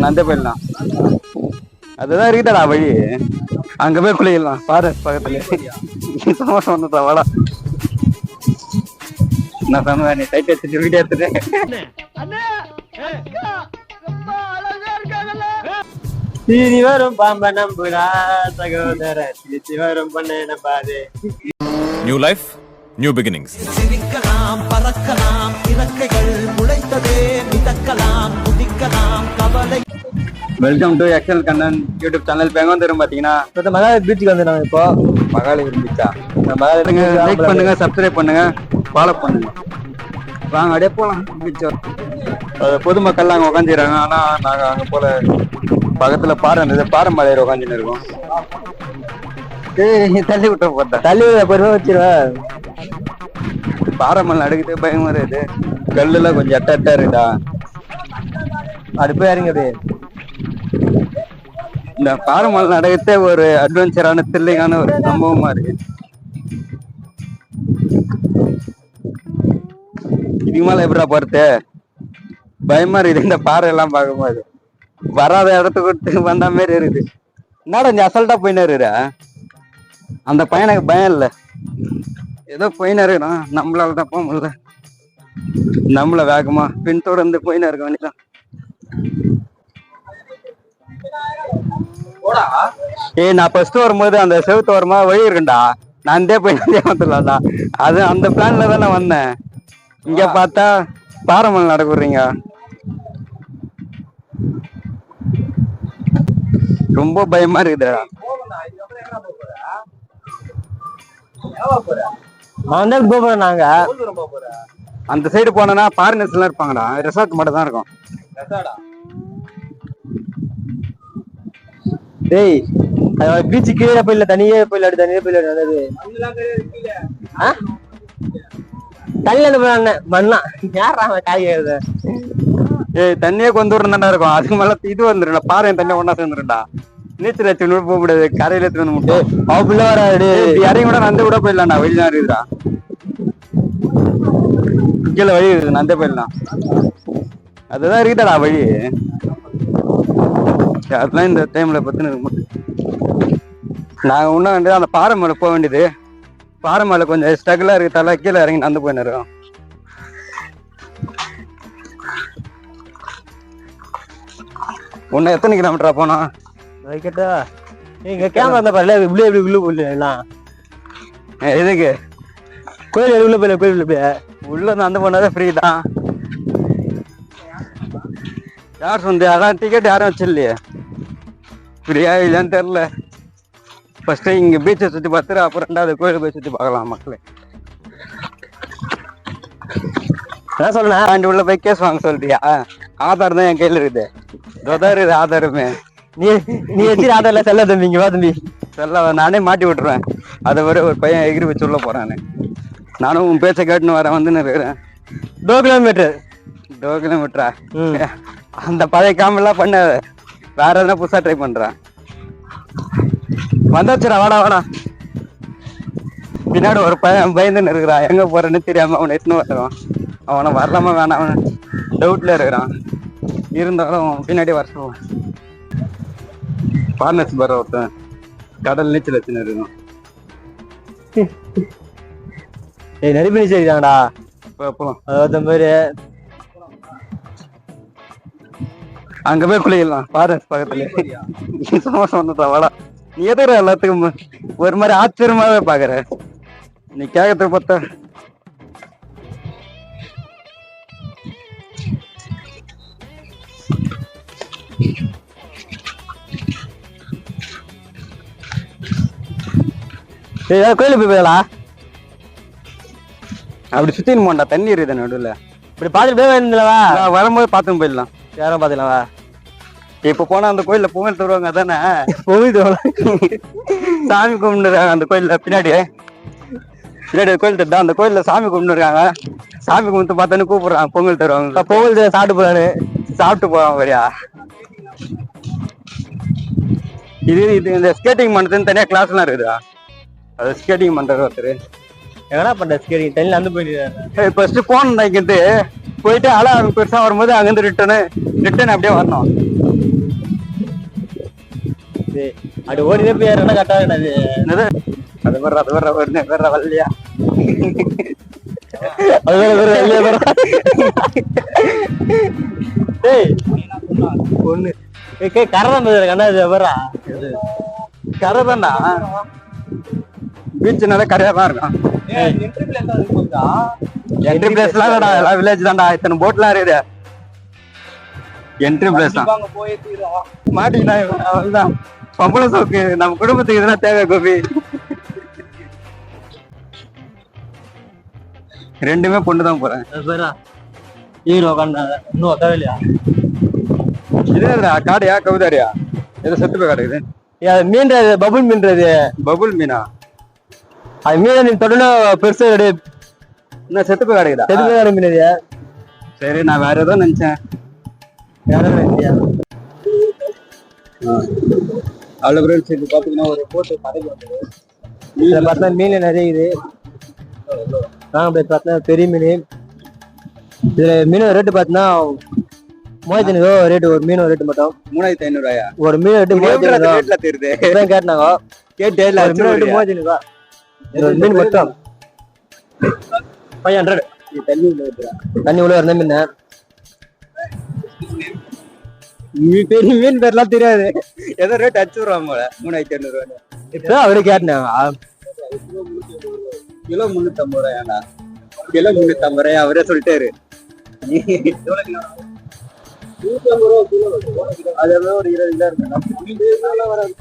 இருக்குது போயிடலாம் அதுதான் இருக்குதாடா வழி. அங்க போய் குளிக்கலாம். பாரு பக்கத்துல. சமோசம் வந்துட்டா வாடா. நான் சொன்னேன் நீ டைட் எடுத்துட்டு வீடியோ எடுத்துட்டு. சீனி வரும் பாம்ப நம்புடா சகோதர சிரிச்சு வரும் பண்ண நம்பாதே. New life, new beginnings. சிரிக்கலாம் பறக்கலாம் இறக்கைகள் முளைத்ததே மிதக்கலாம் welcome to Excel Kannan YouTube channel வந்துரும் பாத்தீங்கன்னா இந்த மகாவீர் பீச்சுக்கு வந்து நாங்க இப்போ. மகாலி இருந்துச்சா இந்த மகாவீர் லைக் பண்ணுங்க சப்ஸ்கிரைப் பண்ணுங்க ஃபாலோ பண்ணுங்க. வாங்க அப்படியே போலாம். பீச் பொதுமக்கள்லாம் அங்க உட்காந்துறாங்க ஆனா நாங்க அங்க போல பக்கத்துல பாறை இருந்தது. பாறை மலையில உட்காந்துன்னு இருக்கோம் தள்ளி விட்ட போட்டா தள்ளி பொறுமை வச்சிருவேன் பாறை மலை அடுக்கிட்டு பயமா இருக்குது. கல்லுல கொஞ்சம் எட்ட எட்டா இருக்குதா அது போய் அப்படியே இந்த பாரமல் மலை நடக்கத்தே ஒரு அட்வென்ச்சரான தில்லையான ஒரு சம்பவமா இருக்கு. இதுக்கு மேல எப்படா போறது? பயமா இருக்குது. இந்த பாறை எல்லாம் பார்க்கும்போது. வராத இடத்துக்கு வந்த மாதிரி இருக்குது. என்னடா நீ அசல்ட்டா போயின்னு அந்த பையனுக்கு பயம் இல்ல. ஏதோ போயின்னு நம்மளால தான் போக முடியல. நம்மள வேகமா பின்தொடர்ந்து போயின்னு இருக்க வேண்டியதான் ஏய் நான் ஃபர்ஸ்ட் வரும்போது அந்த செவுத்து வருமா வழி இருக்குண்டா. நான் அந்தே போய் அந்தே வந்துடலாம்டா. அது அந்த பிளான்ல தான் நான் வந்தேன். இங்க பார்த்தா பாரமல் நடக்குறீங்க ரொம்ப பயமா இருக்குதுடா. அவன் தான் போறோம் நாங்க அந்த சைடு போனோம்னா ஃபாரினர்ஸ் எல்லாம் இருப்பாங்கடா. ரெசார்ட் மட்டும் தான் இருக்கும் டேய் பீச்சு கீழே போயில தனியே போயில தனியே போயில தள்ளி அந்த போய் மண்ணா யாரா அவன் காய் ஏய் தண்ணியே கொண்டு வரணும் இருக்கும். அதுக்கு மேல இது வந்துருடா பாறை தண்ணி ஒண்ணா சேர்ந்துருடா நீச்சல் எடுத்து போக முடியாது கரையில எடுத்து வந்து முட்டை அவ பிள்ளை வராடி இறங்கி கூட நந்து கூட போயிடலாம்டா. வெளிதான் இருக்குதுடா கீழே வழி இருக்குது நந்தே போயிடலாம் அதுதான் இருக்குதாடா வழி. அதெல்லாம் இந்த டைம்ல பத்தின நாங்க இன்னும் வந்து அந்த பாறை மேல போக வேண்டியது. பாறை மேல கொஞ்சம் ஸ்ட்ரகிளா இருக்கதால கீழே இறங்கி நடந்து போயின்னு இருக்கோம் உன்னை எத்தனை கிலோமீட்டரா போனா? கேட்டா இங்க கேமரா இருந்தா பாருல இப்படி இப்படி எல்லாம்? ஏய், எதுக்கு? கோயில் உள்ள போயில கோயில் உள்ள போய். உள்ள வந்து அந்த பண்ணாதான் ஃப்ரீ தான். யார் சொந்த? அதான் டிக்கெட் யாரும் வச்சிடலையே. ஃப்ரீயா இல்லையான்னு தெரில ஃபஸ்ட்டு இங்கே பீச்சை சுற்றி பார்த்துட்டு அப்புறம் ரெண்டாவது கோயில் போய் சுற்றி பார்க்கலாம் மக்களே. என்ன சொல்றேன் ஆண்டு உள்ள போய் கேஸ் வாங்க சொல்றியா? ஆதார் தான் என் கையில் இருக்குது. இதோதான் இருக்குது ஆதாருமே. நீ நீ வச்சு ஆதாரில் செல்ல தம்பி? இங்கே வா தம்பி. செல்ல நானே மாட்டி விட்டுருவேன். அதை விட ஒரு பையன் எகிரி வச்சு உள்ள போறானு. நானும் உன் பேச்சை கேட்டுன்னு வரேன் வந்துன்னு இருக்கிறேன் டோ கிலோமீட்டர் டோ கிலோமீட்டரா. அந்த பழைய காமெல்லாம் பண்ண வேற எதனா புதுசா ட்ரை பண்றேன் வந்தாச்சுடா வாடா வாடா. பின்னாடி ஒரு பையன் பயந்துன்னு இருக்கிறான் எங்க போறேன்னு தெரியாம அவனை எட்டுன்னு வருவான். அவனை வரலாமா வேணாம். அவன் டவுட்ல இருக்கிறான். இருந்தாலும் பின்னாடி வர சொல்லுவான். பார்னஸ் வர ஒருத்தன் கடல் நீச்சல் வச்சுன்னு இருக்கான். ஏய் நரிப்பணி சரிதாங்கடா இப்போ போலாம் அதாவது மாதிரி அங்க போய் குளிக்கலாம். ஃபாரஸ்ட் பக்கத்துல. சமோசம் வந்துட்டா வாடா. நீ எதுக்குற எல்லாத்துக்கும் ஒரு மாதிரி ஆச்சரியமாவே பாக்குற? நீ கேட்கறத பார்த்தா. ஏதாவது கோயிலுக்கு போய் போயலா அப்படி சுத்தின்னு போண்டா தண்ணி இருக்குது நடுவில். இப்படி பார்த்துட்டு போய் வந்துலவா நான் வரும்போது பார்த்துன்னு போயிடலாம். யாரும் பாத்துக்கலாவா இப்ப போனா அந்த கோயில்ல பொங்கல் தருவாங்க அதானே? போகுது சாமி கும்பிடுறாங்க அந்த கோயில்ல பின்னாடி பின்னாடி கோயில் தெரியுதா அந்த கோயில்ல சாமி கும்பிடுறாங்க சாமி கும்பிட்டு பார்த்தானு கூப்பிடுறாங்க பொங்கல் தருவாங்க பொங்கல் சாப்பிட்டு போறானு. சாப்பிட்டு போவாங்க வழியா இது இது இந்த ஸ்கேட்டிங் பண்றதுன்னு தனியா கிளாஸ்லாம் இருக்குதா அது ஸ்கேட்டிங் பண்றது ஒருத்தர். எங்கடா பண்ற சரி தண்ணில வந்து போயிட்டு ஃபர்ஸ்ட் போனோம் இங்கிருந்து போயிட்டு அலை பெருசா வரும்போது அங்கிருந்து ரிட்டர்னு ரிட்டர்ன் அப்படியே வரணும். அப்படி ஓடினே போய் என்ன கட்டாது என்னது? அது வர்ற அது வர்ற வர்ற வர்ற வரலையா? அது வேற வேற வெளியே வேற டேய் ஏய் கே பேசுற கண்ணா இது வரா கரை பீச்சுனால கரையா தான் இருக்கும். என்ட்ரி பிளேஸ்லாம் இல்லடா எல்லாம் வில்லேஜ் தான்டா. இத்தனை போட்லாம் இருக்குது. என்ட்ரி பிளேஸ் தான். மாட்டிக்கிட்டா அவ்வளவுதான். பம்பள சோக்கு நம்ம குடும்பத்துக்கு இதெல்லாம் தேவை கோபி. ரெண்டுமே பொண்ணு தான் போறேன். ஹீரோ உட்காந்து இன்னும் உட்காவே இல்லையா இதுடா காடையா கவுதாரியா? ஏதோ செத்து போய் கிடக்குது மீன்றது பபுள் மீன்றது பபுள் மீனா? அது மீன் நீ தொடர்ந்து பெருசா எடு. என்ன செத்து போய் கிடக்குதா? மீன் இது சரி நான் வேற ஏதோ நினைச்சேன். அவ்வளோ ஃப்ரெண்ட்ஸ் இது பார்த்தீங்கன்னா ஒரு போட்டு கடைக்கு இதுல பார்த்தா மீன் நிறைய இது நாங்க பார்த்தா பெரிய மீன். இதுல மீன் ரேட்டு பார்த்தீங்கன்னா மூவாயிரத்தி ஐநூறு ரேட்டு ஒரு மீன் ரேட்டு மட்டும். மூணாயிரத்தி ஐநூறுவாயா ஒரு மீன் ரேட்டு மூவாயிரத்தி ஐநூறு கேட்டாங்க கேட்டு மூவாயிரத்தி ஐநூறு இது ஒரு மீன் மட்டும். ஃபைவ் ஹண்ட்ரட் தண்ணி உள்ள இருந்த மீன் பெரிய மீன் பேர்லாம் தெரியாது. ஏதோ ரேட் விடுவாங்க போல. மூணாயிரத்தி ஐநூறுவா இப்போ அவரே கிலோ ரூபாயாடா கிலோ ரூபாய்? அவரே சொல்லிட்டாரு. அது எவ்வளோ ஒரு இருபது கிலோ இருக்கு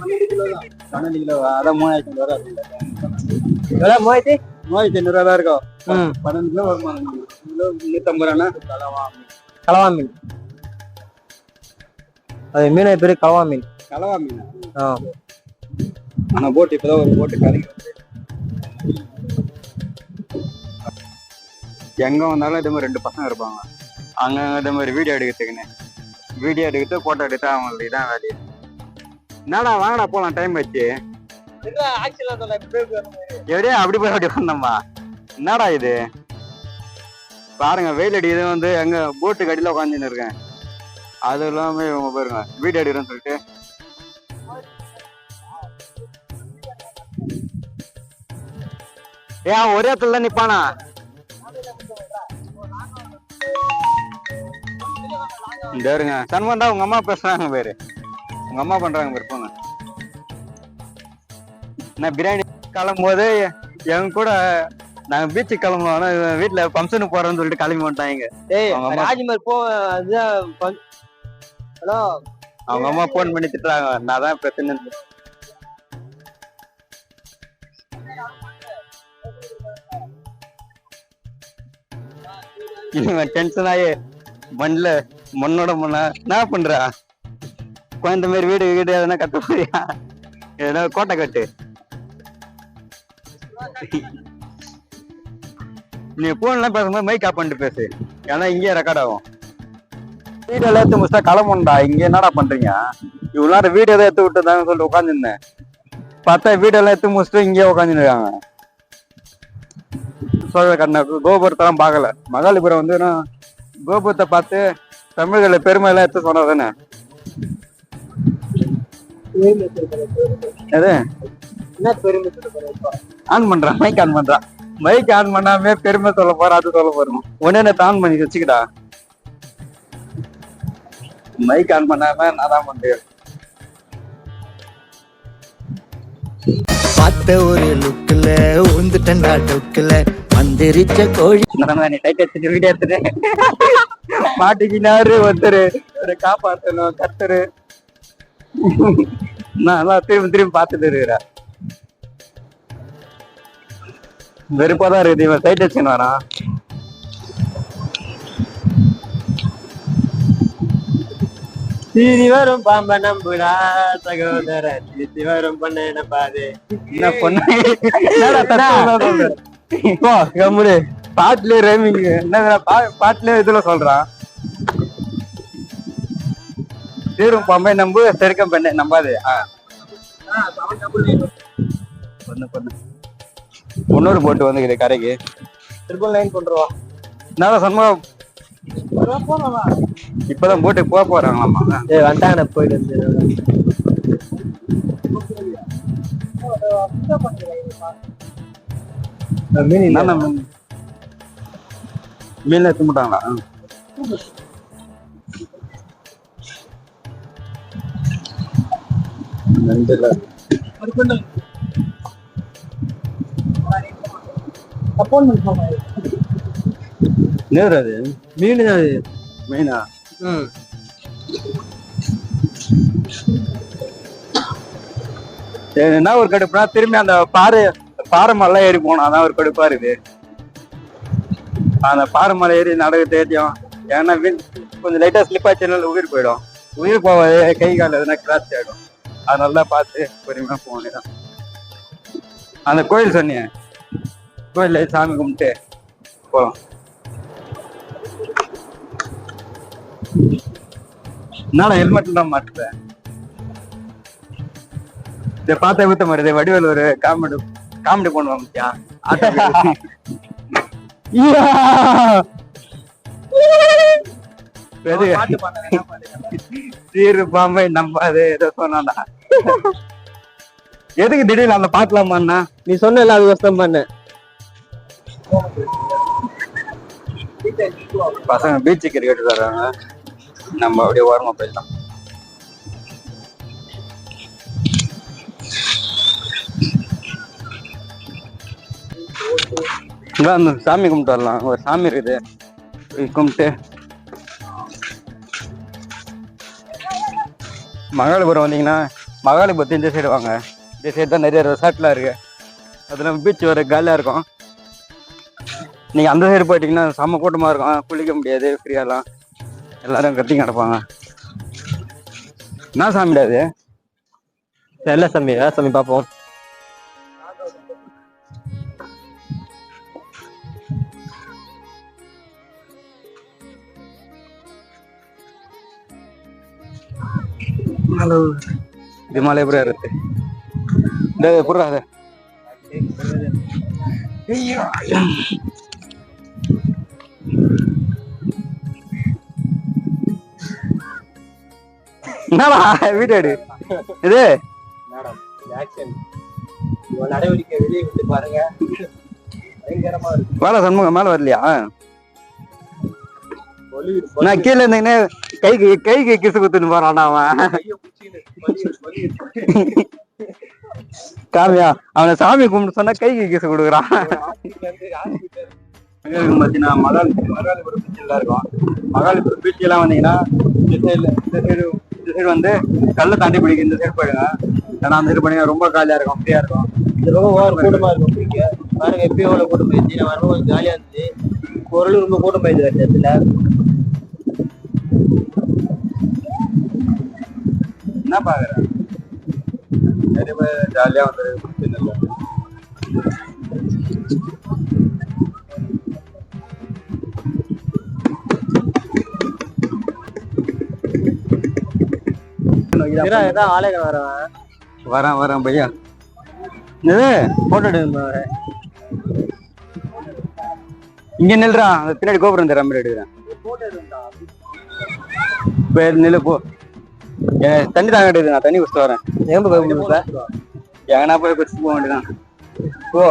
பன்னெண்டு கிலோ தான். பன்னெண்டு கிலோ அதான் மூணாயிரத்தி ஐநூறு எவ்வளோ மூவாயிரத்தி மூவாயிரத்தி ஐநூறு தான் இருக்கும் பன்னெண்டு கிலோ வருமா கிலோ முன்னூத்தம்பது ரூபானா கலவா மீன் அது மீன் பேரு கலவா மீன் கலவா மீன் ஆ ஆனா போட்டு இப்பதான் ஒரு போட்டு கரைக்கு வந்து எங்க வந்தாலும் இதே மாதிரி ரெண்டு பசங்க இருப்பாங்க அங்க இதே மாதிரி வீடியோ எடுக்கிறதுக்குன்னு வீடியோ எடுக்கிட்டு போட்டோ எடுத்து அவங்களுக்கு இதான் வேலையை என்னடா வாங்கடா போலாம் டைம் வச்சு எப்படியே அப்படி போய் அப்படி வந்தோம்மா. என்னடா இது? பாருங்க வெயில் அடிக்குது வந்து எங்க போட்டு கடியில உட்காந்துன்னு இருக்கேன். அது இல்லாம இவங்க பாருங்க வீடு அடிக்கிறேன்னு சொல்லிட்டு. ஏன் ஒரே இடத்துல தான் நிப்பானா? இந்த இருங்க. சண்முகண்டா உங்க அம்மா பேசுறாங்க பேரு உங்க அம்மா பண்றாங்க பேரு போங்க நான் பிரியாணி கிளம்பும்போது எங்க கூட நாங்க பீச்சுக்கு கிளம்புவோம். ஆனா இவன் வீட்டுல ஃபங்க்ஷனுக்கு போறோம்னு சொல்லிட்டு கிளம்பி வந்துட்டாங்க. ஏய் அவங்க அம்மா- ராஜ்மர் போ அதுதான் ஹலோ? அவங்க அம்மா போன் பண்ணி திட்டுறாங்க. நான் தான் பிரச்சனை இவன் டென்ஷன் ஆகி மண்ணில் மண்ணோட மண்ணா என்ன பண்றா? குழந்த மாதிரி வீடு வீடு எதனா கட்ட போறியா? எதனா கோட்டை கட்டு. நீ போன்லாம் பேசும்போது மைக் ஆஃப் பண்ணிட்டு பேசு. ஏன்னா இங்கேயே ரெக்கார்ட் ஆகும். வீடியோ எல்லாம் எடுத்து முடிச்சா கிளம்புண்டா இங்க என்னடா பண்றீங்க? இவ்வளவு நேரம் வீடியோ தான் எடுத்து விட்டுதாங்க சொல்லிட்டு உட்காந்துருந்தேன் பார்த்தா வீடியோ எல்லாம் எடுத்து முடிச்சுட்டு இங்கேயே உட்காந்துருக்காங்க சோழ கண்ண கோபுரத்தெல்லாம் பார்க்கல. மகாலிபுரம் வந்து கோபுரத்தை பார்த்து தமிழ்களை பெருமை எல்லாம் எடுத்து சொன்னது தானே எது? என்ன பெருமை ஆன் பண்றான் மைக் ஆன் பண்றான் மைக் ஆன் பண்ணாமே பெருமை சொல்ல போற அது சொல்ல போறோம். உடனே ஆன் பண்ணி வச்சுக்கிடா மைக் ஆன் பண்ணாம நான் தான் பண்றேன் பார்த்த ஒரு லுக்கில் உந்துட்டண்டா டொக்கில் மந்திரிச்ச கோழி. வீடியோ எடுத்துட்டு மாட்டிக்கினாரு ஒருத்தர் ஒரு காப்பாத்தணும் கத்துரு. நான் அதான் திரும்பி திரும்பி பார்த்துட்டு இருக்கிறேன். வெறுப்பாதான் இருக்குது. இவன் சைட் வச்சுன்னு வரான் சீதி வரும் பாம்ப நம்புடா சகோதர திருத்தி வரும் பண்ண? பாது என்ன? பொண்ணு பாட்டுல ரைமிங் என்ன பாட்டுல இதுல சொல்றான். தீரும் பம்பை நம்பு செருக்கம் பெண்ணை நம்பாது. பொண்ணு பொண்ணு. முன்னூறு போட்டு வந்துக்குது கரைக்கு. ட்ரிபிள் நைன் பண்றோம் நான் சண்முகம் இப்பதான் போட்டு போக போறாங்களாமா ஏய் வந்துட்டாங்க போயிட்டு மீன் இல்ல. மீன்? மீன் எடுத்து மாட்டாங்களா நண்டில் நேர் அது மீன் அது மெயினா ம் சரி என்ன ஒரு கடுப்புனா திரும்பி அந்த பாறை பாறை மலை ஏறி போனோம் அதான் ஒரு கடுப்பா இருக்கு அந்த பாறை மலை ஏறி நடக்க தேடியும் ஏன்னா கொஞ்சம் லைட்டா ஸ்லிப் ஆச்சுனால உயிர் போயிடும் உயிர் போவாது கை கால் எதுனா கிராஸ் ஆயிடும் அதனால தான் பார்த்து பொறுமையா போக வேண்டியதான் அந்த கோயில் சொன்னேன் கோயில்ல சாமி கும்பிட்டு போலாம். என்னடா ஹெல்மெட் தான் மாட்டுறேன் இதை பார்த்தா ஊத்த மாட்டேது வடிவேல் ஒரு காமெடி காமெடி பண்ணுவான் பெரிய சீரு பாம்பை நம்பாது ஏதோ சொன்னாடா எதுக்கு திடீர்னு அந்த பாக்கலாமாண்ணா நீ சொன்னல அது கஷ்டம் பண்ண பசங்க பீச்சு கிரிக்கெட் தர்றாங்க நம்ம அப்படியே ஓரமா போயிடலாம். இங்க அந்த சாமி கும்பிட்டு வரலாம். ஒரு சாமி இருக்குது. கும்பிட்டு. மகாலிபுரம் வந்தீங்கன்னா மகாலிபுரத்து இந்த சைடு வாங்க. இந்த சைடு தான் நிறைய ரெசார்ட்லாம் இருக்கு. அதில் பீச் வர காலியாக இருக்கும். நீங்க அந்த சைடு போயிட்டீங்கன்னா செம்ம கூட்டமா இருக்கும். குளிக்க முடியாது ஃப்ரீயாலாம் எல்லாரும் கத்தி கிடப்பாங்க. என்ன சாமிடா அது தெரியல சாமி வேற சாமி பாப்போம் இது மலைபுரம் இருக்கு. இந்த புறா அது என்னடா வீடு இது மேடம் ஆக்ஷன் நடவடிக்கை வெளியே விட்டு பாருங்க. பயங்கரமா இருக்கு. வேலை சண்முகம் மேல வரலையா? நான் கீழே இருந்தீங்கன்னா கைக்கு கைக்கு கிசு குத்துன்னு போறான்டா அவன். காமியா அவனை சாமி கும்பிட்டு சொன்னா கைக்கு கிசு கொடுக்குறான். பார்த்தீங்கன்னா மகாலி மகாலிபுரம் பீச் எல்லாம் இருக்கும். மகாலிபுரம் பீச் எல்லாம் வந்தீங்கன்னா இந்த சைடு இந்த சைடு இந்த சைடு வந்து கல்லை தாண்டி பிடிக்கும். இந்த சைடு போயிடுங்க. ஏன்னா அந்த சைடு பண்ணீங்கன்னா ரொம்ப காலியா இருக்கும் ஃப்ரீயா இருக்கும். இந்த பக்கம் ஓவர் கூட்டமா இருக்கும். பிடிக்க. பாருங்க எப்பயும் எவ்வளவு கூட்டம் போயிடுச்சு நான் வரும்போது கொஞ்சம் ஜாலியா இருந்துச்சு. பொருள் ரொம்ப கூட்டம் போயிடுது வேற இடத்துல. என்ன பாக்குற? நிறைய பேர் ஜாலியா வந்து பிரச்சனை இல்லை இதா ஏதாவது ஆலயம் வரவன் வரேன் வரேன் பையா. இது போட்டோ எடுக்கணும் இங்க நில்றா அந்த பின்னாடி கோபுரம் தர மாதிரி எடுக்கிறேன். நில்லு போ. தண்ணி தாங்க எடுக்குது நான் தண்ணி குடிச்சிட்டு வரேன். எங்க போய் முடிப்ப எங்கனா போய் குடிச்சிட்டு போக வேண்டியதான் போ.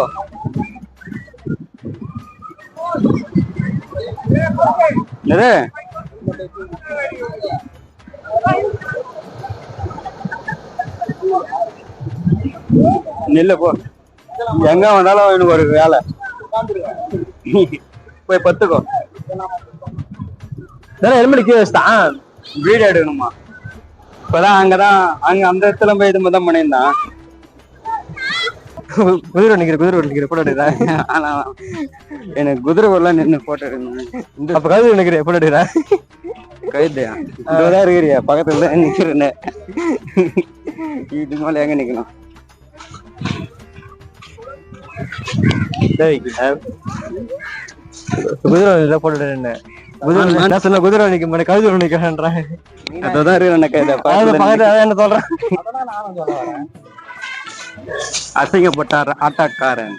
என்னது? நில்லு போ. எங்க வந்தாலும் எனக்கு ஒரு வேலை. போய் பத்துக்கோ. ஹெல்மெட் கீழே வச்சுட்டான் வீடு எடுக்கணுமா? இப்பதான் அங்கதான் அங்க அந்த இடத்துல போய் இது தான் பண்ணியிருந்தான். குதிரை நிக்கிற குதிரை நிக்கிற போட்டோ எடுக்கிறேன் ஆனா எனக்கு குதிரை எல்லாம் நின்று போட்டோ எடுக்கணும். அப்ப கழுது நிக்கிற போட்டோ எடுக்கிறேன் கைதையா இதுதான் இருக்கிறியா? பக்கத்துல தான் நிக்கிறேன்னு. இது மேல எங்க நிக்கணும் குதிரை நிக்கிற போட்டோ குதிரை நான் சொன்ன குதிரை நிக்க மாட்டேன் கழுது நிக்கிறேன்றேன். அதான் இருக்கிறேன் கைதை பக்கத்துல என்ன சொல்றேன்? அசிங்கப்பட்டார் ஆட்டக்காரன்.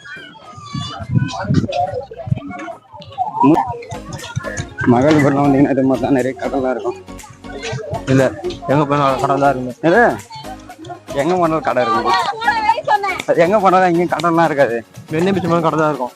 மகளிபுரம் வந்தீங்கன்னா இது மாதிரி தான் நிறைய கடலாம் இருக்கும். இல்ல எங்க போனாலும் கடை தான் இருக்கு எது? எங்க போனாலும் கடை இருக்கும். எங்க போனாலும் எங்கேயும் கடைலாம் இருக்காது. வெண்ணெய் பிச்சமான கடை தான் இருக்கும்.